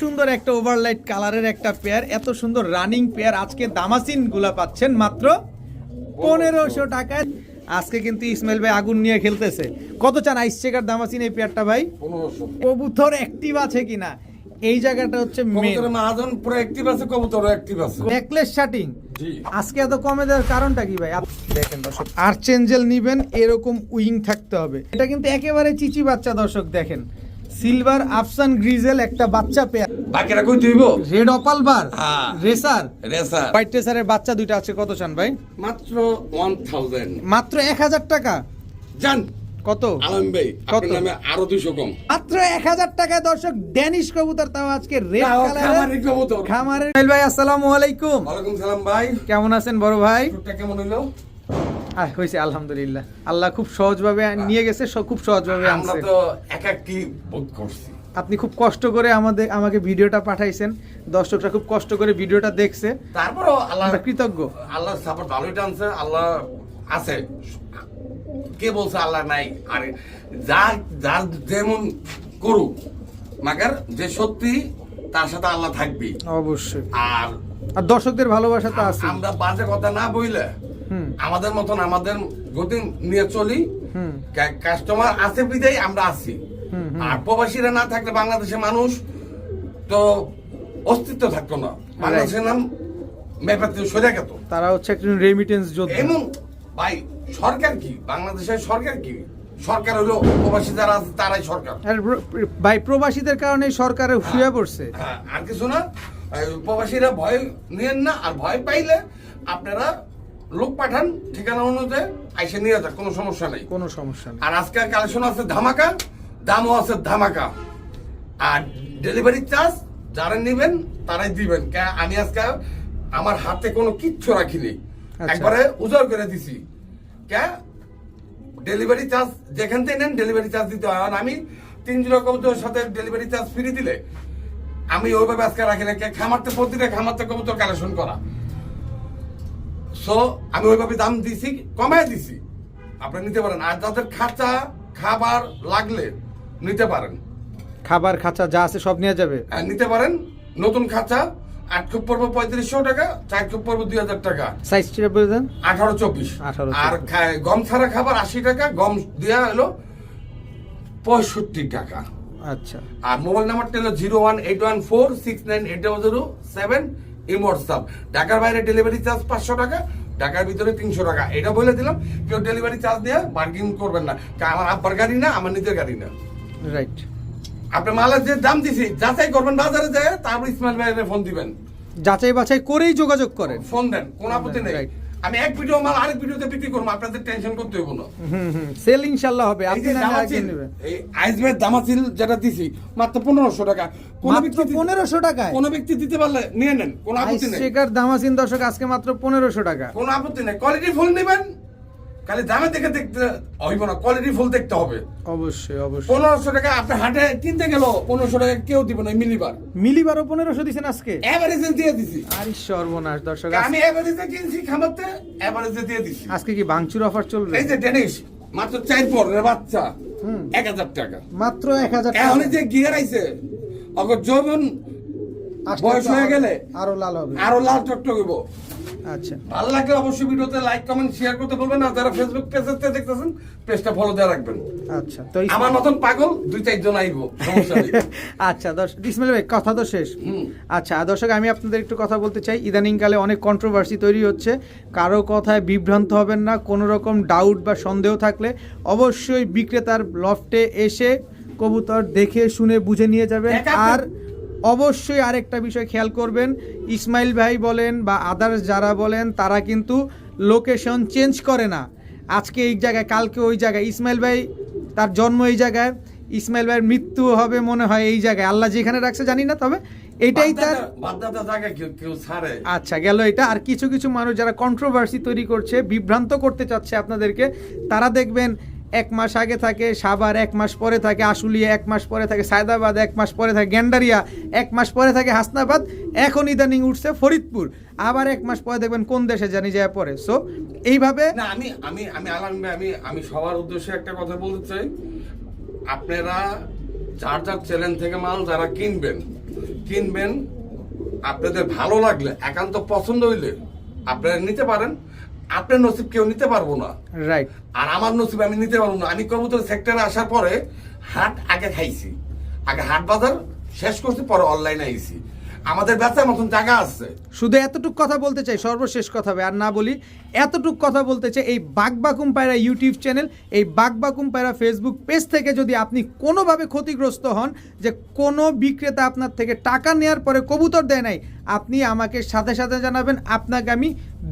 সুন্দর একটা ওভারলাইট কালারের একটা পেয়ার এত সুন্দর রানিং পেয়ার আজকে দামাসিনগুলা পাচ্ছেন মাত্র পনেরোশো টাকায়। আজকে কিন্তু ইসমাইল ভাই আগুন নিয়ে খেলতেছে। কত চান আইস চেকার দামাসিন এই পেয়ারটা ভাই? কবুতর অ্যাক্টিভ আছে কিনা? এই জায়গাটা হচ্ছে মাহাজন পুরো অ্যাক্টিভ আছে কবুতর অ্যাক্টিভ আছে। নেকলেস শাটিং আজকে এত কমে দেওয়ার কারণটা কি ভাই? দেখেন দর্শক। আর্চেঞ্জেল নিবেন এরকম উইং থাকতে হবে। এটা কিন্তু একেবারে চিচি বাচ্চা দর্শক দেখেন। সিলভার আফসান গ্রিজেল একটা বাচ্চা পেয়ার বাকিরা কই তুইব? রেড অপাল বার। হ্যাঁ। রেসার। রেসার। হোয়াইট রেসারের বাচ্চা দুইটা আছে কত চান ভাই? মাত্র ওয়ান থাউজেন্ড মাত্র এক হাজার টাকা। জান। কত? আলম ভাই কত? আপনার নামে আরও দুইশো কম। মাত্র এক হাজার টাকায় দর্শক ড্যানিশ কবুতর তাও আজকে রেড কালারের কবুতর। খামারের। ভাই আসসালামু আলাইকুম। ওয়ালাইকুম সালাম ভাই। কেমন আছেন বড় ভাই? কেমন হইল? আহ, হয়েছে আলহামদুলিল্লাহ। আল্লাহ খুব সহজভাবে নিয়ে গেছে খুব সহজভাবে আনছে। তো এক বোধ করছি। আপনি খুব কষ্ট করে আমাদের আমাকে ভিডিওটা পাঠাইছেন। দর্শকরা খুব কষ্ট করে ভিডিওটা দেখছে। তারপরও আল্লাহ কৃতজ্ঞ। আল্লাহ সাপোর্ট ভালোই টানছে আল্লাহ আছে। কে বলছে আল্লাহ নাই? আর যা যার যেমন করুক মাগার যে সত্যি তার সাথে আল্লাহ থাকবি অবশ্যই। আর আর দর্শকদের ভালোবাসা তো আছে আমরা বাজে কথা না বইলে আমাদের মতন আমাদের গতি নিয়ে চলি। কাস্টমার আছে বিদায় আমরা আছি। আর প্রবাসীরা না থাকলে বাংলাদেশের মানুষ তো অস্তিত্ব থাকতো না। বাংলাদেশের নাম মেপাতে সরে গেত। তারা হচ্ছে একজন রেমিটেন্স যোদ্ধা। এমন ভাই সরকার কি? বাংলাদেশের সরকার কি? সরকার হলো প্রবাসী যারা আছে তারাই সরকার। ভাই প্রবাসীদের কারণে সরকারের শুয়ে পড়ছে। হ্যাঁ, আর কিছু না। প্রবাসীরা ভয় নিয়েন না আর ভয় পাইলে আপনারা লোক পাঠান ঠিকানা অনুযায়ী আইসে নিয়ে যাক কোনো সমস্যা নেই। কোনো সমস্যা নেই। আর আজকে কালেকশন আছে ধামাকা দামও আছে ধামাকা। আর ডেলিভারি চার্জ যারা নেবেন তারাই দিবেন। আমি আজকে আমার হাতে কোনো কিচ্ছু রাখিনি। আচ্ছা। একবারে উজাড় করে দিছি। কে? ডেলিভারি চার্জ যেখান থেকে নেন ডেলিভারি চার্জ দিতে হয়। আর আমি তিন জিরো কবুতরের সাথে ডেলিভারি চার্জ ফ্রি দিলে আমি ওইভাবে আজকে রাখি না খামারতে প্রতিটা খামারতে কবুতর কালেকশন করা। সো আমি ওইভাবে দাম দিছি কমায় দিছি। আপনি নিতে পারেন। আর যাদের খাঁচা খাবার লাগলে নিতে পারেন। খাবার খাঁচা যা আছে সব নিয়ে যাবে? আর নিতে পারেন। নতুন খাঁচা আট খুব পড়ব পঁয়ত্রিশশো টাকা চার খুব পড়ব দুই হাজার টাকা। সাইজটা বলে দেন। আঠারো চব্বিশ। 18, আর গম ছাড়া খাবার আশি টাকা গম দেওয়া হলো পঁয়ষট্টি টাকা। আচ্ছা। আর মোবাইল নাম্বারটা হলো zero one eight one four six nine eight double zero seven in WhatsApp ঢাকার বাইরে ডেলিভারি চার্জ পাঁচশো টাকা ঢাকার ভিতরে তিনশো টাকা। এটা বলে দিলাম কেউ ডেলিভারি চার্জ দিয়ে বার্গিং করবেন না। কারণ আমার আব্বার গাড়ি না আমার নিজের গাড়ি না। রাইট আপনি মালের যে দাম দিছি যাচাই করবেন বাজারে যায় তারপর ইসমাইল ভাইয়ের ফোন দিবেন। যাচাই বাছাই করেই যোগাযোগ করেন। ফোন দেন কোন আপত্তি নেই. আমি এক ভিডিও মাল আরেক ভিডিওতে বিক্রি করব আপনাদের টেনশন করতে হবে না। সেল ইনশাল্লাহ হবে। আপনি না আগে নেবেন। এই দামাচিল যেটা দিছি মাত্র পনেরোশো টাকা। কোন ব্যক্তি দিতে- পনেরোশো টাকায়? কোন ব্যক্তি দিতে পারলে নিয়ে নেন কোন আপত্তি নেই। শেখার দামাসিন দর্শক আজকে মাত্র পনেরোশো টাকা। কোন আপত্তি নেই। কোয়ালিটি ফুল নেবেন খালি দামে দেখে দেখতে হইব না কোয়ালিটি ফুল দেখতে হবে। অবশ্যই অবশ্যই। পনেরোশো টাকা আপনি হাটে কিনতে গেল পনেরোশো টাকা কেউ দিব না মিলিবার। মিলিবারও পনেরোশো দিছেন আজকে? এভারেজে দিয়ে দিছি। আরে সর্বনাশ দর্শক আমি এভারেজে কিনছি খামারতে এভারেজে দিয়ে দিছি। আজকে কি বাংচুর অফার চলবে? এই যে ডেনিস মাত্র চার পরের বাচ্চা এক হাজার টাকা। মাত্র এক হাজার এখন যে গিয়ার আইছে অগর যৌবন বয়স হয়ে গেলে আরও লাল হবে। আরও লাল টকটক হইব। আচ্ছা। ভালো লাগলে অবশ্যই ভিডিওতে লাইক কমেন্ট শেয়ার করতে বলবেন। আর যারা ফেসবুক পেজে দেখতেছেন পেজটা ফলো দিয়ে রাখবেন। আচ্ছা তো আমার মতন পাগল দুই চারজন আইব সমস্যা নেই। আচ্ছা দর্শক ইসমাইল ভাই কথা তো শেষ। আচ্ছা দর্শক আমি আপনাদের একটু কথা বলতে চাই। ইদানিংকালে অনেক কন্ট্রোভার্সি তৈরি হচ্ছে। কারও কথায় বিভ্রান্ত হবেন না কোনো রকম ডাউট বা সন্দেহ থাকলে অবশ্যই বিক্রেতার লফটে এসে কবুতর দেখে শুনে বুঝে নিয়ে যাবেন। আর অবশ্যই আরেকটা বিষয় খেয়াল করবেন। ইসমাইল ভাই বলেন বা আদার্স যারা বলেন তারা কিন্তু লোকেশন চেঞ্জ করে না। আজকে এই জায়গায় কালকে ওই জায়গায়। ইসমাইল ভাই তার জন্ম এই জায়গায়। ইসমাইল ভাইয়ের মৃত্যু হবে মনে হয় এই জায়গায়। আল্লাহ যেখানে রাখছে জানি না তবে এটাই তার আচ্ছা গেল এটা। আর কিছু কিছু মানুষ যারা কন্ট্রোভার্সি তৈরি করছে বিভ্রান্ত করতে চাচ্ছে আপনাদেরকে তারা দেখবেন এক মাস আগে থাকে, সাভার এক মাস পরে থাকে, আশুলিয়া এক মাস পরে থাকে, সায়দাবাদ এক মাস পরে থাকে গ্যান্ডারিয়া এক মাস পরে থাকে, হাসনাবাদ এখন ইদানিং উঠছে ফরিদপুর। আবার এক মাস পরে দেখবেন কোন দেশে জানি যায় পরে। সো এইভাবে না, আমি আমি আমি আলাম, আমি আমি সবার উদ্দেশ্যে একটা কথা বলতে চাই। আপনারা যার যার চ্যানেল থেকে মাল যারা কিনবেন কিনবেন, আপনাদের ভালো লাগলে, একান্ত পছন্দ হইলে আপনারা নিতে পারেন। আপনার নসিব কেউ নিতে পারব না। রাইট আর আমার নসিব আমি নিতে পারব না। আমি কবুতর সেক্টরে আসার পরে হাট আগে খাইছি। আগে হাট বাজার শেষ করছি পরে অনলাইনে আইছি। আমাদের বেচার মতন জায়গা আছে। শুধু এতটুক কথা বলতে চাই, সর্বশেষ কথা আর না বলি, এতটুক কথা বলতে চাই, এই বাগবাকুম পায়রা ইউটিউব চ্যানেল এই বাগবাকুম পায়রা ফেসবুক পেজ থেকে যদি আপনি কোনোভাবে ক্ষতিগ্রস্ত হন, যে কোনো বিক্রেতা আপনার থেকে টাকা নেওয়ার পরে কবুতর দেয় নাই, আপনি আমাকে সাথে সাথে জানাবেন, আপনাকে আমি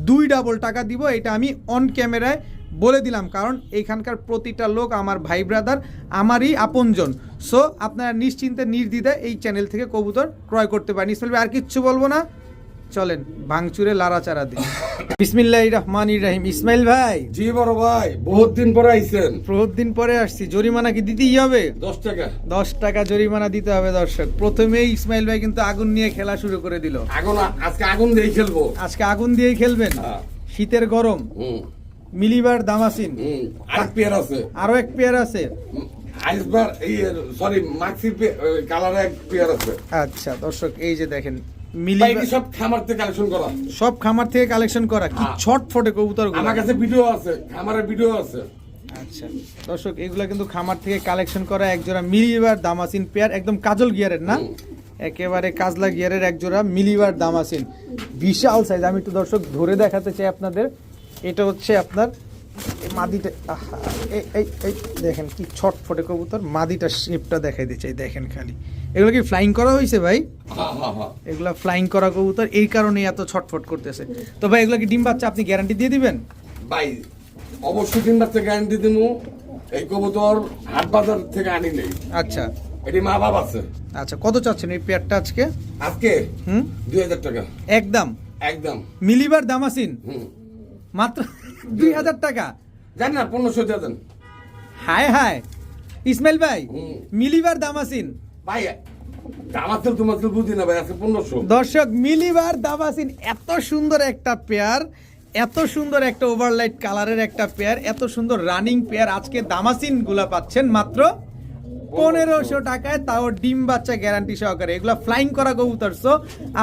দুই ডাবল টাকা দিব, এটা আমি অন ক্যামেরায় বলে দিলাম কারণ এইখানকার প্রতিটা লোক আমার ভাই ব্রাদার আমারই আপনজন। সো আপনারা নিশ্চিন্তে নির্দ্বিধায় এই চ্যানেল থেকে কবুতর ক্রয় করতে পারেন। ইসমাইল ভাই আর কিচ্ছু বলব না। চলেন ভাঙচুরে লাড়াচাড়া দিন বিসমিল্লাহ রহমান রাহিম। ইসমাইল ভাই। জি বড় ভাই বহুত দিন পরে আইছেন। বহুত দিন পরে আসছি। জরিমানা কি দিতেই হবে? দশ টাকা। দশ টাকা জরিমানা দিতে হবে দর্শক। প্রথমেই ইসমাইল ভাই কিন্তু আগুন নিয়ে খেলা শুরু করে দিল। আগুন আজকে আগুন দিয়ে খেলব। আজকে আগুন দিয়েই খেলবেন। হ্যাঁ। শীতের গরম। মিলিবার দামাসিন আর পেয়ার আছে। আরও এক পেয়ার আছে। আইসবার এই সরি মাক্সি কালার এক পেয়ার আছে। আচ্ছা দর্শক এই যে দেখেন সব খামার থেকে কালেকশন করা। সব খামার থেকে কালেকশন করা। কি হ্যাঁ। ছটফটে কবুতর আমার কাছে ভিডিও আছে খামারের ভিডিও আছে। আচ্ছা দর্শক এগুলো কিন্তু খামার থেকে কালেকশন করা এক জোড়া মিলিবার দামাসিন পেয়ার একদম কাজল গিয়ারের না? একেবারে কাজলা গিয়ারের এক জোড়া মিলিবার দামাসিন বিশাল সাইজ আমি একটু দর্শক ধরে দেখাতে চাই আপনাদের। এটা হচ্ছে আপনার এই মাদিটা আহা, এই দেখেন কি ছটফটে কবুতর মাদিটার শেপটা দেখাই দিতে চাই দেখেন খালি। এগুলো কি ফ্লাইং করা হয়েছে ভাই? এগুলা ফ্লাইং করা কবুতর এই কারণে এত ছটফট করতেছে। তো ভাই এগুলো কি ডিম বাচ্চা আপনি গ্যারান্টি দিয়ে দিবেন? ভাই অবশ্যই ডিম বাচ্চা গ্যারান্টি দিব এই কবুতর হাট বাজার থেকে আনি নেই। আচ্ছা। এটি মা বাবা আছে। আচ্ছা কত চাচ্ছেন এই পেয়ারটা আজকে? আজকে? হুম? দুই হাজার টাকা। একদম? একদম। মিলিবার দামাসিন? হুম। মাত্র দুই হাজার টাকা। জানি না পনেরোশো দিয়ে দেন। হায় হায়। ইসমাইল ভাই মিলিবার দামাসিন ভাই আমাদের তোমার বুঝি না ভাই আজকে পনেরোশো। দর্শক মিলিবার দামাসিন এত সুন্দর একটা পেয়ার এত সুন্দর একটা ওভারলাইট কালারের একটা পেয়ার এত সুন্দর রানিং পেয়ার আজকে দামাসিনগুলা পাচ্ছেন মাত্র পনেরোশো টাকায় তাও ডিম বাচ্চা গ্যারান্টি সহকারে। এগুলা ফ্লাইং করা কবুতর so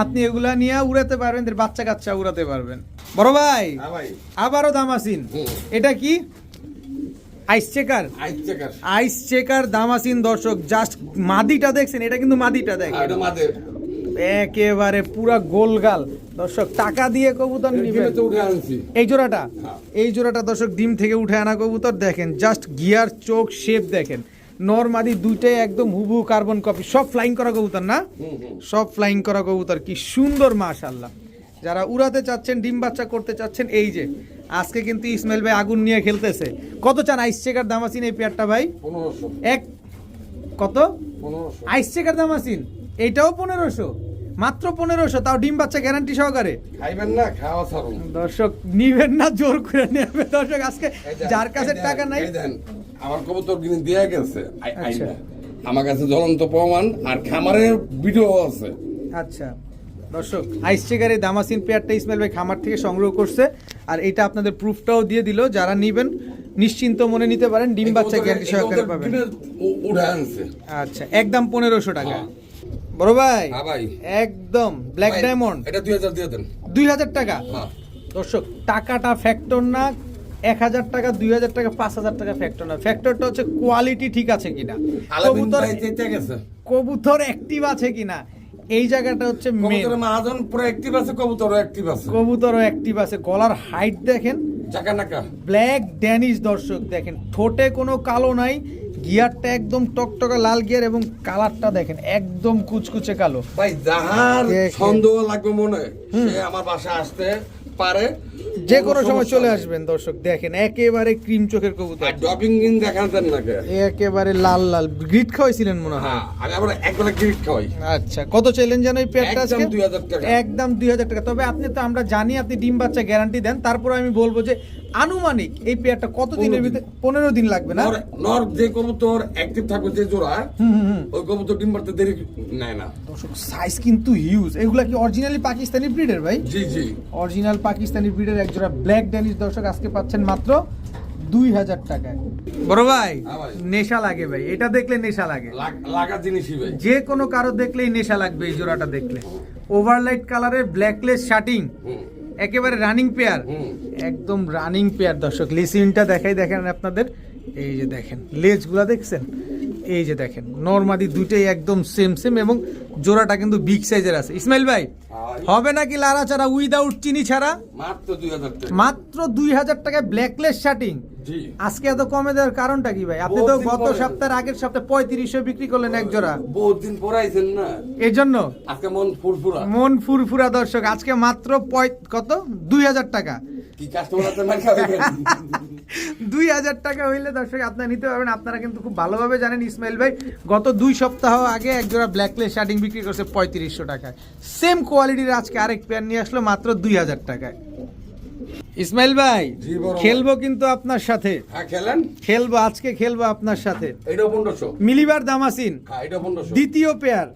আপনি এগুলা নিয়ে উড়াতে পারবেন বাচ্চা কাচ্চা উড়াতে পারবেন। বড় ভাই হ্যাঁ আবারও দামাসিন। এটা কি? Ice checker ice checker ice checker দামাসিন দর্শক জাস্ট মাদিটা দেখছেন এটা কিন্তু মাদিটা দেখেন। একেবারে পুরা গোলগাল। দর্শক টাকা দিয়ে কবুতর নিবেন। এই জোড়াটা? হ্যাঁ। এই জোড়াটা দর্শক ডিম থেকে উঠে আনা কবুতর দেখেন জাস্ট গিয়ার চোখ শেপ দেখেন। নর্মাদি দুইটাই একদম হুবু কার্বন কপি সব ফ্লাইং করা কবুতর না? সব ফ্লাইং করা কবুতর কি সুন্দর মাশাল্লাহ যারা উড়াতে চাচ্ছেন ডিম বাচ্চা করতে চাচ্ছেন এই যে আজকে কিন্তু ইসমাইল ভাই আগুন নিয়ে খেলতেছে। কত চান আইস চেকার দামাসিন এই পেয়ারটা ভাই? এক কত? আইস চেকার দামাসিন এইটাও পনেরোশো। মাত্র পনেরোশো তাও ডিম বাচ্চা গ্যারান্টি সহকারে। খাইবেন না খাওয়া ছাড়ুন। দর্শক নিবেন না জোর করে নেবে দর্শক আজকে যার কাছে টাকা নাই আমার কবুতর কিনে দেয়া গেছে। আচ্ছা। আমার কাছে জ্বলন্ত প্রমাণ আর খামারের ভিডিও আছে। আচ্ছা। দর্শক আইস চেকার এই দামাসিন পেয়ারটা ইসমাইল ভাই খামার থেকে সংগ্রহ করছে আর এটা আপনাদের প্রুফটাও দিয়ে দিল। যারা নিবেন নিশ্চিন্ত মনে নিতে পারেন ডিম বাচ্চা গ্যারান্টি সহকারে পাবেন। আচ্ছা একদম পনেরোশো টাকা। হ্যাঁ। বড় ভাই হ্যাঁ ভাই। একদম ব্ল্যাক ডায়মন্ড এটা দুই হাজার দিয়ে দেন। দুই হাজার টাকা? হ্যাঁ। দর্শক টাকাটা ফ্যাক্টর না এক হাজার টাকা দুই হাজার টাকা পাঁচ হাজার টাকা ফ্যাক্টর না। ফ্যাক্টরটা হচ্ছে কোয়ালিটি ঠিক আছে কিনা। কবুতর কবুতর অ্যাক্টিভ আছে কিনা এই জায়গাটা হচ্ছে মাহাজন পুরো অ্যাক্টিভ আছে কবুতরও অ্যাক্টিভ আছে। কবুতরও অ্যাক্টিভ আছে। গলার হাইট দেখেন। ব্ল্যাক ড্যানিশ দর্শক দেখেন। ঠোঁটে কোনো কালো নাই গিয়ারটা একদম টকটকা লাল গিয়ার এবং কালারটা দেখেন একদম কুচকুচে কালো। ভাই যাহার সন্দেহ লাগবে মনে সে আমার বাসায় আসতে পারে। যে কোনো সময় চলে আসবেন দর্শক দেখেন একেবারে ক্রিম চোখের কবুতর। আর ড্রপিং ইন দেখাতেন নাকি একেবারে লাল লাল। গ্রিট খাওয়াইছিলেন মনে হয়। হ্যাঁ আমি আবার একবেলা গ্রিট খাওয়াই। আচ্ছা কত চ্যালেঞ্জ যেন এই পেয়ারটা একদম 2000 টাকা। একদম দুই হাজার টাকা। তবে আপনি তো আমরা জানি আপনি ডিম বাচ্চা গ্যারান্টি দেন তারপর আমি বলব যে আনুমানিক এই পেয়ারটা কত দিনের ভিতরে পনেরো দিন লাগবে না? নর যে কবুতর অ্যাক্টিভ থাকবে যে জোড়া ওই কবুতর ডিম পারতে দেরি নেয় না। দর্শক সাইজ কিন্তু হিউজ এগুলা কি অরিজিনালি পাকিস্তানি ব্রিডের ভাই? জি জি। অরিজিনাল পাকিস্তানি ব্রিডের একজোড়া ব্ল্যাক ড্যানিশ দর্শক আজকে পাচ্ছেন মাত্র দুই হাজার টাকায় বড় ভাই হ্যাঁ নেশা লাগে ভাই। এটা দেখলে নেশা লাগে। লাগ- জিনিসই ভাই। যে কোনো কারও দেখলেই নেশা লাগবে এই জোড়াটা দেখলে। ওভারলাইট কালারের ব্ল্যাকলেস শার্টিং একেবারে রানিং পেয়ার একদম রানিং পেয়ার দর্শক। লিসিনটা দেখাই দেখেন আপনাদের। এই যে দেখেন লেজগুলা দেখছেন? এই যে দেখেন নর্মাদি দুইটাই একদম সেম সেম এবং জোড়াটা কিন্তু বিগ সাইজের আছে। ইসমাইল ভাই। হবে নাকি লারা ছাড়া উইদাউট চিনি ছাড়া? মাত্র দুই হাজার টাকা। মাত্র দুই হাজার টাকায় ব্ল্যাকলেস শার্টিং আজকে এত কমে দেওয়ার কারণটা কি ভাই? আপনি তো গত সপ্তাহের আগের সপ্তাহে পঁয়ত্রিশশো বিক্রি করলেন এক জোড়া। বহুত দিন পরাইছেন না? এর জন্য আজকে মন ফুরফুরা। মন ফুরফুরা দর্শক আজকে মাত্র কত? দুই হাজার টাকা। দুই হাজার টাকা হইলে দর্শক আপনারা নিতে পারবেন। আপনারা কিন্তু খুব ভালোভাবে জানেন ইসমাইল ভাই গত দুই সপ্তাহ আগে এক জোড়া ব্ল্যাকলেস শার্টিং বিক্রি করছে পঁয়ত্রিশশো টাকায়। সেম কোয়ালিটির আজকে আরেক পেয়ার নিয়ে আসলো মাত্র দুই হাজার টাকায়। ইসমাইল ভাই খেলব কিন্তু আপনার সাথে। হ্যাঁ খেলেন? খেলব আজকে খেলব আপনার সাথে। মিলিবার দামাসিন। হ্যাঁ দ্বিতীয় পেয়ার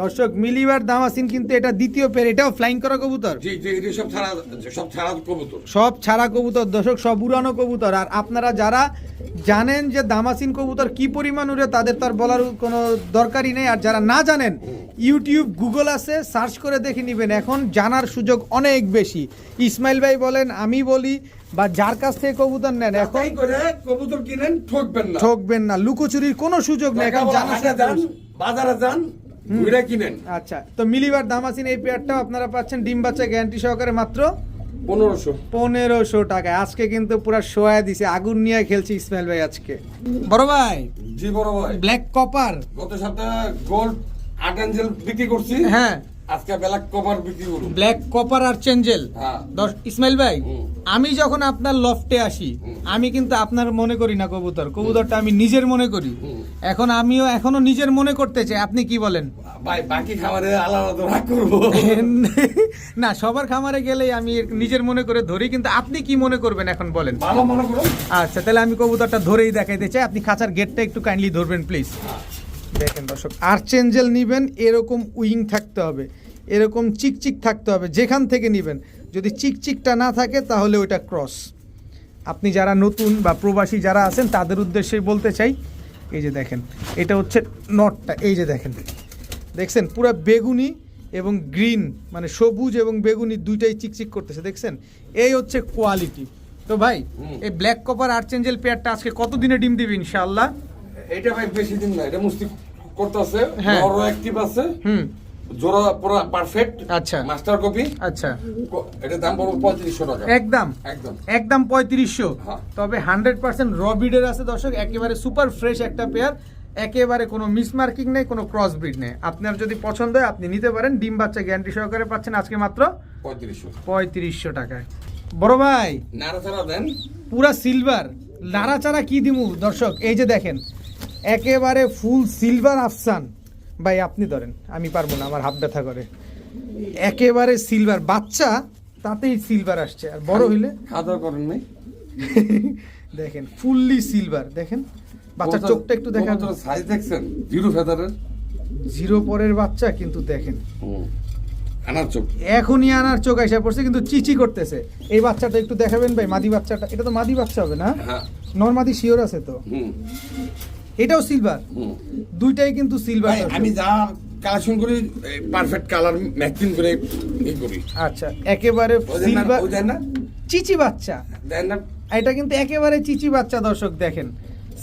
দর্শক মিলিবার দাম দামাসিন কিন্তু এটা দ্বিতীয় পেয়ার এটাও ফ্লাইং করা কবুতর। জি জি এটা সব ছাড়া সব ছাড়া কবুতর। সব ছাড়া কবুতর দর্শক সব উড়ানো কবুতর। আর আপনারা যারা জানেন যে দামাসিন কবুতর কি পরিমাণ উড়ে তাদের তার বলার কোনো দরকারই নেই। আর যারা না জানেন ইউটিউব গুগল আছে সার্চ করে দেখে নেবেন। এখন জানার সুযোগ অনেক বেশি। ইসমাইল ভাই বলেন আমি বলি বা যার কাছ থেকে কবুতর নেন এখন কবুতর কিনেন ঠকবেন না। ঠকবেন না। লুকোচুরির কোনো সুযোগ নেই এখন যান বাজারে যান ঘুরে কিনেন। আচ্ছা তো মিলিবার দামাসিন এই পেয়ারটাও আপনারা পাচ্ছেন ডিম বাচ্চা গ্যারান্টি সহকারে মাত্র পনেরোশো। পনেরোশো টাকায়। আজকে কিন্তু পুরো সোয়া দিছে আগুন নিয়ে খেলছে ইসমাইল ভাই আজকে। বড় ভাই? জি বড় ভাই। ব্ল্যাক কপার গত সপ্তাহে গোল্ড আট বিক্রি করছি। হ্যাঁ। আজকে ব্ল্যাক বিক্রি কপার আর চেঞ্জেল। হ্যাঁ। দশ ইসমাইল ভাই আমি যখন আপনার লফটে আসি আমি কিন্তু আপনার মনে করি না কবুতর। কবুতরটা আমি নিজের মনে করি। এখন আমিও এখনও নিজের মনে করতে চাই। আপনি কি বলেন? ভাই বাকি খাবারে আলাদা রাগ করব। না সবার খামারে গেলেই আমি নিজের মনে করে ধরি কিন্তু আপনি কি মনে করবেন এখন বলেন? ভালো মনে করুন। আচ্ছা তাহলে আমি কবুতরটা ধরেই দেখাইতে চাই। আপনি খাঁচার গেটটা একটু কাইন্ডলি ধরবেন প্লিজ দেখেন দর্শক আর্চেঞ্জেল নিবেন এরকম উইং থাকতে হবে এরকম চিকচিক থাকতে হবে যেখান থেকে নিবেন। যদি চিকচিকটা না থাকে তাহলে ওইটা ক্রস আপনি যারা নতুন বা প্রবাসী যারা আছেন তাদের উদ্দেশ্যে বলতে চাই এই যে দেখেন এটা হচ্ছে নটটা এই যে দেখেন। দেখছেন? পুরো বেগুনি এবং গ্রিন মানে সবুজ এবং বেগুনি দুইটাই চিকচিক করতেছে দেখছেন? এই হচ্ছে কোয়ালিটি তো ভাই এই ব্ল্যাক কপার আর্চেঞ্জেল পেয়ারটা আজকে কত দিনে ডিম দিবে ইনশাআল্লাহ? এটা ভাই বেশি দিন না এটা মুস্তি করতেছে হ্যাঁ। বড় অ্যাক্টিভ আছে। হুম। জোড়া পুরো পারফেক্ট আচ্ছা। মাস্টার কপি আচ্ছা। এটা দাম পড়বে পঁয়ত্রিশশো টাকা। একদম। একদম। একদম পঁয়ত্রিশশো। হ্যাঁ। তবে হান্ড্রেড পার্সেন্ট র আছে দর্শক একেবারে সুপার ফ্রেশ একটা পেয়ার একেবারে কোনো মিসমার্কিং নেই কোনো ক্রস ব্রিড নেই। আপনার যদি পছন্দ হয় আপনি নিতে পারেন। ডিম বাচ্চা গ্যারান্টি সহকারে পাচ্ছেন আজকে মাত্র পঁয়ত্রিশশো। পঁয়ত্রিশশো টাকায়। বড় ভাই নাড়া ছাড়া দেন। পুরা সিলভার নাড়াচাড়া কি দিমু? দর্শক এই যে দেখেন একেবারে ফুল সিলভার আফসান। ভাই আপনি ধরেন আমি পারব না আমার হাত ব্যথা করে। একেবারে সিলভার বাচ্চা তাতেই সিলভার আসছে। আর বড় হইলে? দাওয়া করেন নাই। দেখেন ফুললি সিলভার দেখেন। বাচ্চার চোখটা একটু দেখেন। সাইজ দেখছেন? জিরো ফেদারের? জিরো পরের বাচ্চা কিন্তু দেখেন। আনার চোখ। এখনই আনার চোখ এসে পড়ছে কিন্তু চিচি করতেছে। এই বাচ্চাটা একটু দেখাবেন ভাই মাদি বাচ্চাটা। এটা তো মাদি বাচ্চা হবে না? হ্যাঁ। নর্মাদি শিওর আছে তো? এটাও সিলভার দুইটাই কিন্তু সিলভার আমি যা কালেকশন করি পারফেক্ট কালার ম্যাচিং করে ই করি। আচ্ছা একেবারে সিলভার না চিচি বাচ্চা। দেন না। এটা কিন্তু একেবারে চিচি বাচ্চা দর্শক দেখেন।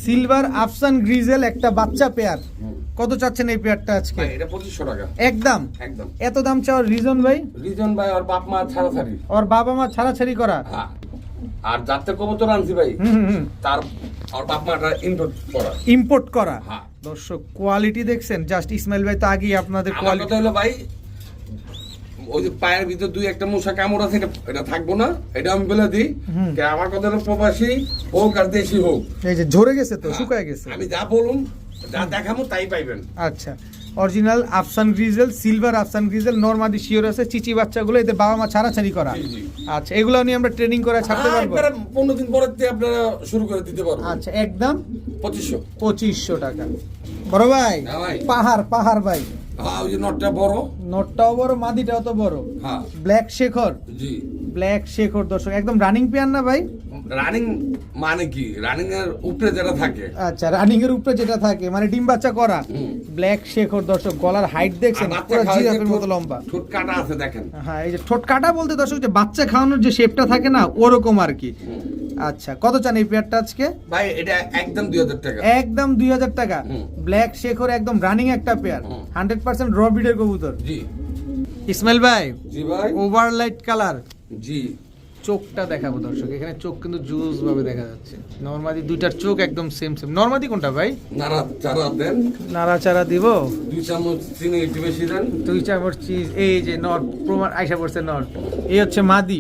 সিলভার আফসান গ্রিজেল একটা বাচ্চা পেয়ার কত চাচ্ছেন এই পেয়ারটা আজকে? এটা পঁচিশশো টাকা। একদম। একদম। এত দাম চাওয়ার রিজন ভাই? রিজন ভাই ওর বাপ মা ছাড়া ছাড়ি ওর বাবা মা ছাড়াছাড়ি করা। হ্যাঁ। আর যাতে কবুতর আনছি ভাই তার মাটা ইনপুট করা। ইম্পোর্ট করা? হ্যাঁ। দর্শক কোয়ালিটি দেখছেন জাস্ট ইসমাইল ভাই তো আগেই আপনাদের কোয়ালিটি হলো ভাই ওই যে পায়ের ভিতর দুই একটা মশা কামড় আছে এটা থাকব না এটা আমি বলে দিই। আমার কথা হলো প্রবাসী হোক আর দেশি হোক। এই যে ঝরে গেছে তো শুকায় গেছে। আমি যা বলুন যা দেখাবো তাই পাইবেন। আচ্ছা। অরিজিনাল আফসান গ্রিজেল সিলভার আফসান গ্রিজেল নর্মাদি শিওর আছে চিচি বাচ্চাগুলো এদের বাবা মা ছাড়াছাড়ি করা। আচ্ছা এগুলো নিয়ে আমরা ট্রেনিং করে ছাড়তে পারব? পনেরো দিন পরে আপনারা শুরু করে দিতে পারব। আচ্ছা একদম? পঁচিশশো। পঁচিশশো টাকা। বড় ভাই হ্যাঁ ভাই। পাহাড় পাহাড় ভাই। হ্যাঁ ওই নটটা বড়? নটটাও বড় মাদিটাও তো বড়। হ্যাঁ। ব্ল্যাক শেখর। জি। ব্ল্যাক শেখর দর্শক একদম রানিং পেয়ার না ভাই? রানিং মানে কি? রানিং এর উপরে যেটা থাকে। আচ্ছা রানিং এর উপরে যেটা থাকে মানে ডিম বাচ্চা করা। ব্ল্যাক শেখর দর্শক গলার হাইট দেখছেন আর পুরো জিরাফের মতো লম্বা। ঠোঁট কাটা আছে দেখেন। হ্যাঁ এই যে ঠোঁট কাটা বলতে দর্শক যে বাচ্চা খাওয়ানোর যে শেপটা থাকে না ওরকম আর কি। আচ্ছা কত চান এই পেয়ারটা আজকে? ভাই এটা একদম দুই হাজার টাকা। একদম দুই হাজার টাকা। ব্ল্যাক শেখর একদম রানিং একটা পেয়ার। হান্ড্রেড পার্সেন্ট র কবুতর। জি। ইসমাইল ভাই জি ভাই। ওভারলাইট কালার জি। চোখটা দেখাবো দর্শক এখানে চোখ কিন্তু জুস ভাবে দেখা যাচ্ছে। নর্মাদি দুইটার চোখ একদম সেম সেম নর্মাদি কোনটা ভাই? নাড়া চারা দেন। নাড়াচাড়া দিব। দুই চামচ চিনি একটু বেশি দেন। দুই চামচ চিজ এই যে নট প্রমাণ আইসা পড়ছে নট। এই হচ্ছে মাদি।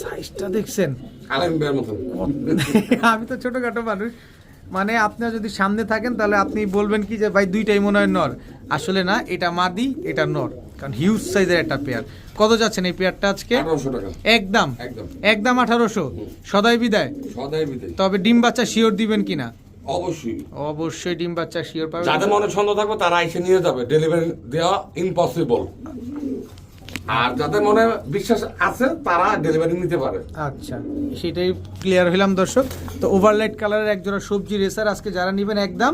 সাইজটা দেখছেন? আমি তো ছোটখাটো মানুষ। মানে আপনারা যদি সামনে থাকেন তাহলে আপনি বলবেন কি যে ভাই দুইটাই মনে হয় নর। আসলে না এটা মাদি এটা নর। কারণ হিউজ সাইজের একটা পেয়ার কত যাচ্ছেন এই পেয়ারটা আজকে? একদম। একদম। একদম আঠারোশো। সদাই বিদায়। সদাই বিদায়। তবে ডিম বাচ্চা শিওর দিবেন কিনা অবশ্যই। অবশ্যই ডিম বাচ্চা শিওর পাবেন। যাদের মনে সন্দেহ থাকবে তারা এসে নিয়ে যাবে। ডেলিভারি দেওয়া ইম্পসিবল আর যাদের মনে বিশ্বাস আছে তারা ডেলিভারি নিতে পারে। আচ্ছা সেটাই ক্লিয়ার হইলাম দর্শক। তো ওভারলাইট কালারের একজোড়া সবজি রেসার আজকে যারা নেবেন একদম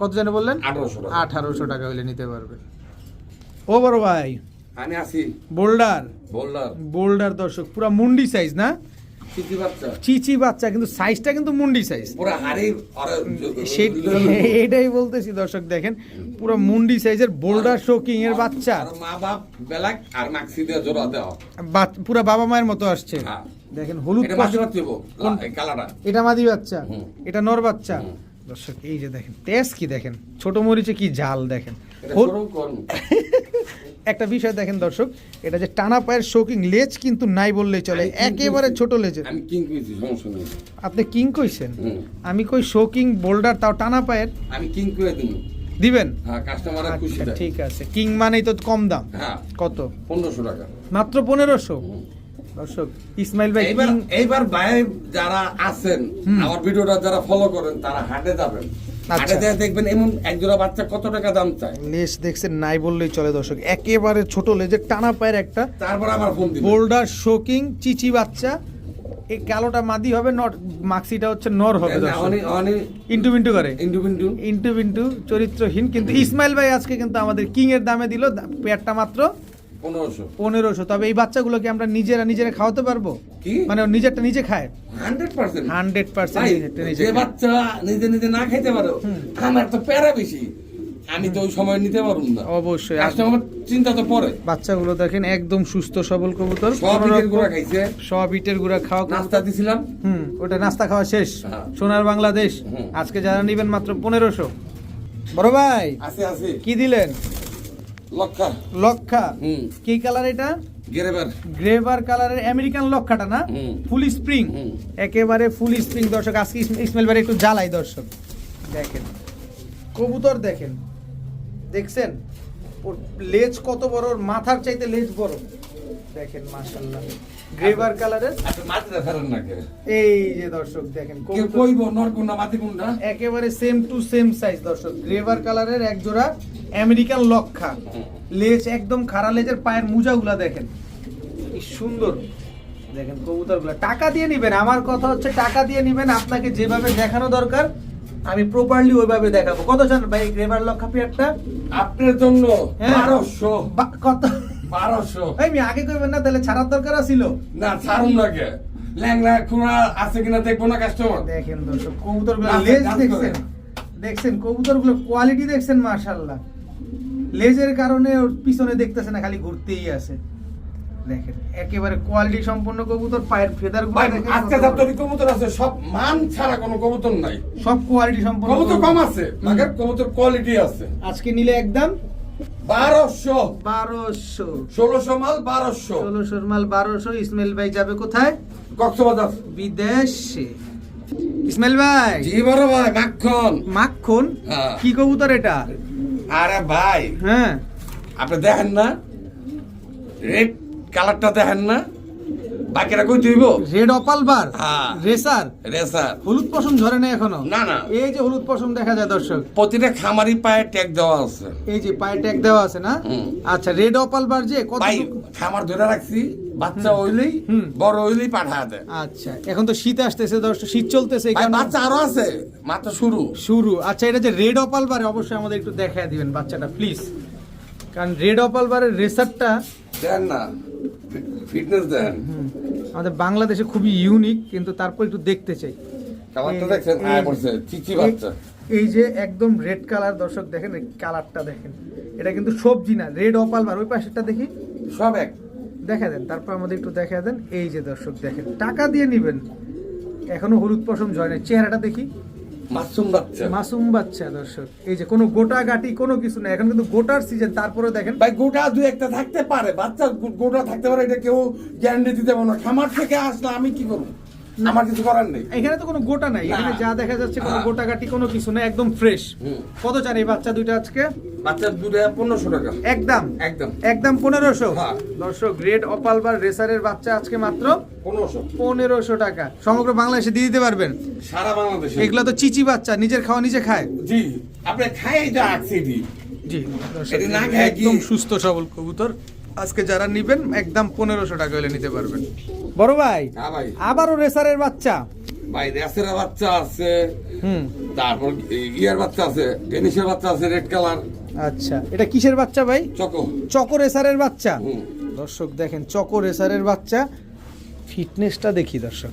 কত জানে বললেন? আঠারোশো টাকা। আঠারোশো টাকা হইলে নিতে পারবে। ও বড় ভাই আমি আসি বোল্ডার বোল্ডার বোল্ডার দর্শক পুরা মুন্ডি সাইজ না? চিচি বাচ্চা। কিন্তু সাইজটা কিন্তু মুন্ডি সাইজ এটাই বলতেছি দর্শক দেখেন পুরো মুন্ডি সাইজের বোল্ডার শোকিং এর বাচ্চা। মা বাপ বেলাক আর মাক্সি দিয়ে জোড়া দেওয়া। পুরো বাবা মায়ের মতো আসছে। হ্যাঁ। দেখেন হলুদ এটা মাদি বাচ্চা এটা নর বাচ্চা। দর্শক এই যে দেখেন টেস্ট কি দেখেন? ছোট মরিচে কি জাল দেখেন? একটা বিষয় দেখেন দর্শক এটা যে টানা পায়ের শোকিং লেজ কিন্তু নাই বললেই চলে একেবারে ছোট লেজের। আমি কিং কইছি সমস্যা নেই। আপনি কিং কইছেন? আমি কই শোকিং বোল্ডার তাও টানা পায়ের? আমি কিং কয়ে দিন দিবেন? হ্যাঁ আচ্ছা ঠিক আছে। কিং মানেই তো কম দাম। হ্যাঁ। কত? পনেরোশো টাকা। মাত্র পনেরোশো? দর্শক ইসমাইল ভাই এইবার এইবার ভাই যারা আছেন আমার ভিডিওটা যারা ফলো করেন তারা হাটে যাবেন। আচ্ছা। দেখবেন এমন বাচ্চা কত টাকা দাম চায়। লেজ দেখছেন নাই বললেই চলে দর্শক। একেবারে ছোট লেজের টানা পায়ের একটা তারপর আমার ফোন দিবেন বোল্ডার শোকিং চিচি বাচ্চা। এই কালোটা মাদি হবে নট মাক্সিটা হচ্ছে নর হবে ইন্টু বিন্টু করে। ইন্টু বিন্টু। ইন্টু বিন্টু চরিত্রহীন কিন্তু ইসমাইল ভাই আজকে কিন্তু আমাদের কিং এর দামে দিল পেয়ারটা মাত্র পনেরোশো। পনেরোশো। তবে এই বাচ্চাগুলোকে আমরা নিজেরা নিজেরা খাওয়াতে পারব? কি? মানে নিজেরটা নিজে খায়? Hundred percent. হান্ড্রেড পার্সেন্ট যে বাচ্চা নিজে নিজে না খাইতে পারো আমার তো প্যারা বেশি। আমি তো ওই সময় নিতে পারুম না। অবশ্যই। কাস্টমার চিন্তা তো পরে। বাচ্চাগুলো দেখেন একদম সুস্থ সবল কবুতর। সব ইটের গুঁড়া খাইছে। সব ইটের গুঁড়া খাওয়া নাস্তা দিছিলাম। হুম ওটা নাস্তা খাওয়া শেষ। হ্যাঁ। সোনার বাংলাদেশ। আজকে যারা নিবেন মাত্র পনেরোশো। বড় ভাই আছে আছে। কি দিলেন? লক্ষা। লক্ষা। কি কালার এটা? গ্রেভার গ্রেভার কালারের আমেরিকান লক্ষাটা না? Full spring. একেবারে ফুল স্প্রিং দর্শক। আজকে ইসম- ইসমাইল ভাই একটু জ্বালাই দর্শক। দেখেন। কবুতর দেখেন। দেখছেন? ওর লেজ কত বড় ওর মাথার চাইতে লেজ বড়। দেখেন মাশাল্লাহ গ্রেভার কালারের আপনি মাটিটা ফেলেন না কে এই যে দর্শক দেখেন কে কইব নর কোনটা মাটি কোনটা একেবারে সেম টু সেম সাইজ দর্শক। গ্রেভার কালারের এক জোড়া আমেরিকান লক্ষা। লেজ একদম খাড়া লেজের পায়ের মুজাগুলা দেখেন। কি সুন্দর। দেখেন কবুতরগুলো। টাকা দিয়ে নিবেন আমার কথা হচ্ছে টাকা দিয়ে নিবেন আপনাকে যেভাবে দেখানো দরকার আমি প্রপারলি ওইভাবে দেখাবো। কত জান ভাই গ্রেভার লক্ষা পেয়ারটা? আপনার জন্য হ্যাঁ। বারোশো। বা- কত বারোশো। ভাই আগে কইবেন না তাহলে ছাড়ার দরকার ছিল না ছাড়ুন না কে? ল্যাংলা খুঁড়া আছে কিনা দেখব না কাস্টমার দেখেন দর্শক কবুতরগুলো গাছে লেজ গাছ দেখছেন? করে। দেখছেন কোয়ালিটি দেখছেন মাশাআল্লাহ। লেজের কারণে ওর পিছনে দেখতেছে না খালি ঘুরতেই আছে। দেখেন একেবারে কোয়ালিটি সম্পন্ন কবুতর পায়ের ফেদার আজকে কবুতর আছে সব মান ছাড়া কোনো কবুতর নাই। সব কোয়ালিটি সম্পন্ন কবুতর কম আছে মাগের কবুতর কোয়ালিটি আছে। আজকে নিলে একদম বারোশো। বারোশো। ষোলোশো মাল বারোশো। ষোলোশোর মাল বারোশো। ইসমাইল ভাই যাবে কোথায়? কক্সবাজার। বিদেশে। ইসমাইল ভাই। জি বড় ভাই মাখন। মাখন? হ্যাঁ। কি কবুতর এটা? আরে ভাই। হ্যাঁ। আপনি দেখেন না? রেড কালারটা দেখেন না? বাকিরা কই তুইব? রেড অপাল বার হ্যাঁ। রেসার রেসার হলুদ পশম ঝরে না এখনও? না, না। এই যে হলুদ পশম দেখা যায় দর্শক। প্রতিটা খামারি পায়ে ট্যাগ দেওয়া আছে। এই যে পায়ে ট্যাগ দেওয়া আছে না? আচ্ছা রেড অপাল বার যে কত খামার ধরে রাখছি বাচ্চা হইলেই। বড় হইলেই পাঠা দেয়। আচ্ছা এখন তো শীত আসতেছে দর্শক শীত চলতেছে এই বাচ্চা আরও আছে মাত্র শুরু। শুরু। আচ্ছা এটা যে রেড অপাল বারে অবশ্যই আমাদের একটু দেখায় দিবেন বাচ্চাটা প্লিজ কারণ রেড অপাল বারের রেসারটা দেন না। ফিটনেস দেন। আমাদের বাংলাদেশে খুবই ইউনিক কিন্তু তারপর একটু দেখতে চাই। এই- এই- এই যে একদম রেড কালার দর্শক দেখেন কালারটা দেখেন। এটা কিন্তু সবজি না রেড অপাল বার ওই পাশেরটা দেখি। সব এক। দেখা দেন তারপর আমাদের একটু দেখা দেন। এই যে দর্শক দেখেন টাকা দিয়ে নিবেন। এখনও হলুদ পশম জয় নেই চেহারাটা দেখি। মাসুম বাচ্চা। মাসুম বাচ্চা দর্শক। এই যে কোনো গোটা গাটি কোনো কিছু না এখন কিন্তু গোটার সিজন তারপরে দেখেন। ভাই গোটা দুই একটা থাকতে পারে। বাচ্চা গোটা থাকতে পারে এটা কেউ গ্যারান্টি দিতে পারব না। খামার থেকে আসলে আমি কি করব? আমার কিছু করার নেই। এখানে তো কোনো গোটা নাই। এখানে যা দেখা যাচ্ছে কোনো। গোটা গাটি কোনো কিছু না একদম ফ্রেশ কত চান এই বাচ্চা দুইটা আজকে? বাচ্চা পনেরোশো টাকা। একদম? একদম। একদম পনেরোশো? হ্যাঁ। দর্শক গ্রেড অপাল বা রেসারের বাচ্চা আজকে মাত্র পনেরোশো। পনেরোশো টাকা। সমগ্র বাংলাদেশে দিয়ে দিতে পারবেন। সারা বাংলাদেশে। এগুলো তো চিচি বাচ্চা নিজের খাওয়া নিজে খায়। জি। আপনি জি না খায় একদম সুস্থ সবল কবুতর। আজকে যারা নিবেন একদম পনেরোশো টাকা হলে নিতে পারবেন। বড় ভাই হ্যাঁ ভাই। আবারও রেসারের বাচ্চা। ভাই বাচ্চা আছে। হুম। তারপর বাচ্চা আছে বাচ্চা আছে রেড কালার। আচ্ছা এটা কিসের বাচ্চা ভাই? চকো। চকো রেসারের বাচ্চা। দর্শক দেখেন চকো রেসারের বাচ্চা। ফিটনেসটা দেখি দর্শক।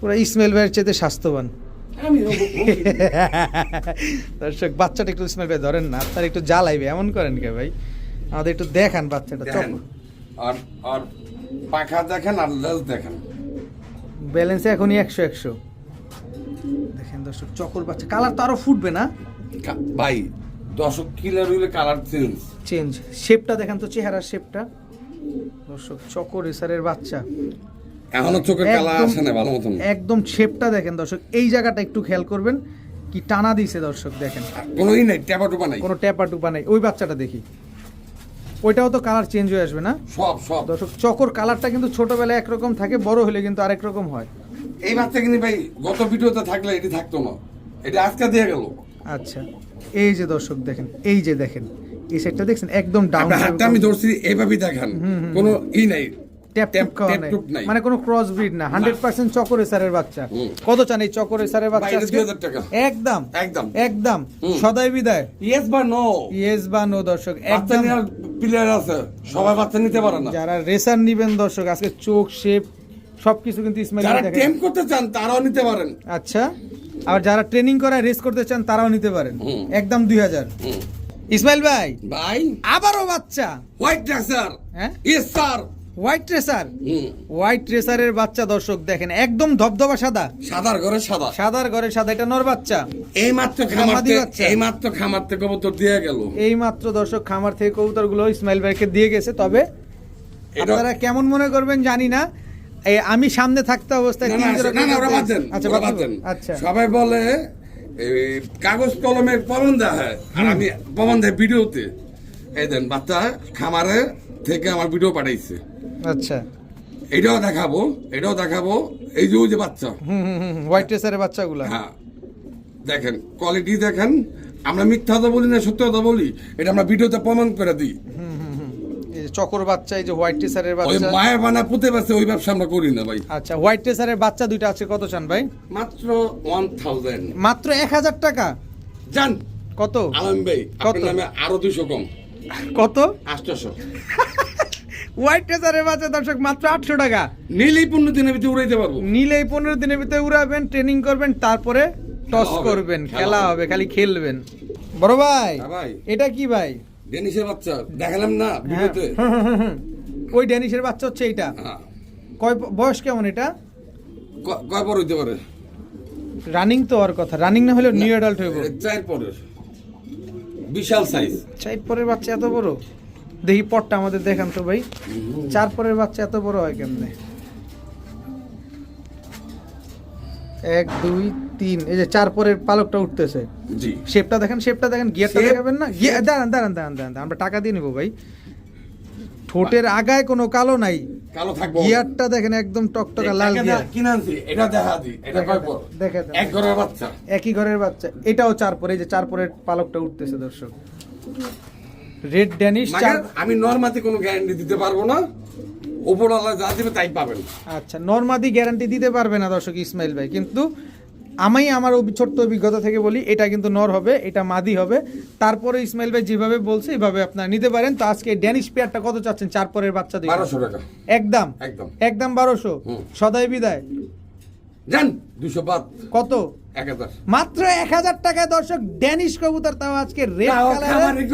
পুরো ইসমাইল ভাইয়ের চেয়ে স্বাস্থ্যবান। দর্শক বাচ্চাটা একটু ইসমাইল ভাই ধরেন না আপনার একটু জ্বালাইবে এমন করেন কে ভাই? আমাদের একটু দেখান বাচ্চাটা দেখেন আর আর পাখা দেখেন আর লেজ দেখেন। ব্যালেন্সে এখনই একশো একশো। দেখেন দর্শক চকর বাচ্চা। কালার তো আরও ফুটবে না? ভাই দশক কিলার হইলে কালার চেঞ্জ চেঞ্জ শেপটা দেখেন তো চেহারার শেপটা দর্শক চকো রেসারের বাচ্চা। এখনও চোখে কালা একদম- আসে না ভালো মতন। একদম শেপটা দেখেন দর্শক। এই জায়গাটা একটু খেয়াল করবেন কি টানা দিছে দর্শক দেখেন। কোনো ই নাই টেপা টুপা নাই। কোনো ট্যাপা টুপা নাই। ওই বাচ্চাটা দেখি। ওইটাও তো কালার চেঞ্জ হয়ে আসবে না? সব সব। দর্শক চকর কালারটা কিন্তু ছোটবেলায় একরকম থাকে বড় হলে কিন্তু আরেক রকম হয়। এই বাচ্চা কিন্তু ভাই গত ভিডিওতে থাকলে এটি থাকতো না। এটা আজকে দিয়ে গেল। আচ্ছা এই যে দর্শক দেখেন এই যে দেখেন এই সেটটা দেখছেন? একদম ডাউন হাতটা আমি ধরছি এইভাবেই দেখান। কোনো ই নাই। মানে কোনো ক্রস ব্রিড না হান্ড্রেড পার্সেন্ট চকর রেসারের বাচ্চা। কত চান এই চকর রেসারের বাচ্চা বাইরে আজকে? 2000 টাকা। একদম। একদম। একদম। সদাই বিদায়। ইয়েস বা নো ইয়েস বা নো দর্শক একদম। প্লেয়ার আছে সবাই বাচ্চা নিতে পারে না। যারা রেসার নিবেন দর্শক আজকে চোখ শেপ সবকিছু কিন্তু ইসমাইল যারা টেম করতে চান তারাও নিতে পারেন। আচ্ছা আর যারা ট্রেনিং করায় রেস করতে চান তারাও নিতে পারেন। একদম দুই হাজার। ইসমাইল ভাই ভাই। আবারও বাচ্চা। হোয়াইট ড্রেসার হ্যাঁ? Yes sir white racer white রেসারের বাচ্চা দর্শক দেখেন একদম ধবধবা সাদা। সাদার ঘরে সাদা। সাদার ঘরে সাদা এটা নর বাচ্চা। এই মাত্র খামার। এই মাত্র খামার থেকে কবুতর দিয়ে গেল। এই মাত্র দর্শক খামার থেকে কবুতরগুলো ইসমাইল ভাইকে দিয়ে গেছে তবে আপনারা কেমন মনে করবেন জানি না। আমি সামনে থাকতে অবস্থায় আচ্ছা। আচ্ছা। সবাই বলে কাগজ কলমের প্রমাণ দেওয়া হয়। আর আমি প্রমাণ দেয় ভিডিওতে। এই দেন বাচ্চা খামারে থেকে আমার ভিডিও পাঠাইছে। আচ্ছা। এটাও দেখাবো এটাও দেখাবো। এই যে ওই যে বাচ্চা। হুম হুম হুম হোয়াইট রেসারের বাচ্চাগুলো। হ্যাঁ। দেখেন কোয়ালিটি দেখেন। আমরা মিথ্যা কথা বলি না সত্য কথা বলি। এটা আমরা ভিডিওতে প্রমাণ করে দিই। হুম হুম হুম এই যে চকর বাচ্চা এই যে হোয়াইট রেসারের ওই বাচ্চা। মায়ের বানা পুঁতে পারছে ওই ব্যবসা আমরা করি না ভাই। আচ্ছা হোয়াইট রেসারের বাচ্চা দুইটা আছে কত চান ভাই? মাত্র ওয়ান থাউজেন্ড মাত্র এক হাজার টাকা? জান কত? আলম ভাই কত? আপনার নামে আরও দুশো কম। কত? আটশোশো হোয়াইট বাচ্চা দর্শক মাত্র আটশো টাকা। নিলেই পনেরো দিনের ভিতরে উড়াইতে পারব। নিলে পনেরো দিনের ভিতরে উড়াবেন ট্রেনিং করবেন তারপরে টস করবেন খেলা হবে। খালি খেলবেন। বড় ভাই হ্যাঁ এটা কি ভাই? ডেনিসের বাচ্চা দেখালাম না হ্যাঁ। ভিডিওতে। ওই ড্যানিশের বাচ্চা হচ্ছে এইটা। হ্যাঁ। কয় বয়স কেমন এটা? কয় পর হইতে পারে? রানিং তো আর কথা। রানিং না হলে নিউ অ্যাডাল্ট হইব। এ, চার পরের। বিশাল সাইজ চার পরের বাচ্চা এত বড়? দেখি পটটা আমাদের দেখান তো ভাই। চার পরের বাচ্চা এত বড় হয় কেমনে? এক দুই তিন এই যে চার পরের পালকটা উঠতেছে। জি। শেপটা দেখেন শেপটা দেখেন গিয়ারটা দেখাবেন না? গিয়ার দাঁড়ান দাঁড়ান দাঁড়ান দাঁড়ান। আমরা টাকা দিয়ে নিবো ভাই। ঠোঁটের আগায় কোনো কালো নাই। কালো থাকব। গিয়ারটা দেখেন একদম টকটকা লাল গিয়ার। এটা দেখা দি এটা কয় পর? দেখা দেন। এক ঘরের বাচ্চা। একই ঘরের বাচ্চা এটাও চার পরে এই যে চার পরের পালকটা উঠতেছে দর্শক। রেড ড্যানিশ আমি নর্মাতে কোনো গ্যারান্টি দিতে পারব না। ওপরওয়ালা যা দিবে তাই পাবেন। আচ্ছা নর্মাদি গ্যারান্টি দিতে পারবে না দর্শক ইসমাইল ভাই কিন্তু আমি আমার ছোট্ট অভিজ্ঞতা থেকে বলি এটা কিন্তু নর হবে এটা মাদি হবে। তারপরে ইসমাইল ভাই যেভাবে বলছে এইভাবে আপনারা নিতে পারেন। তো আজকে ড্যানিশ পেয়ারটা কত চাচ্ছেন? চার পরের বাচ্চা দিয়ে বারোশো টাকা। একদম? একদম। একদম বারোশো। সদাই বিদায়। জান দুশো কত? মাত্র এক হাজার টাকায় দর্শক ড্যানিশ কবুতর তাও আজকে রেড কালারের।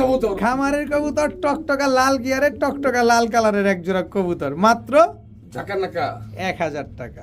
খামারের কবুতর। টকটকা লাল গিয়ারের টকটকা লাল কালারের এক জোড়া কবুতর। মাত্র এক হাজার টাকা।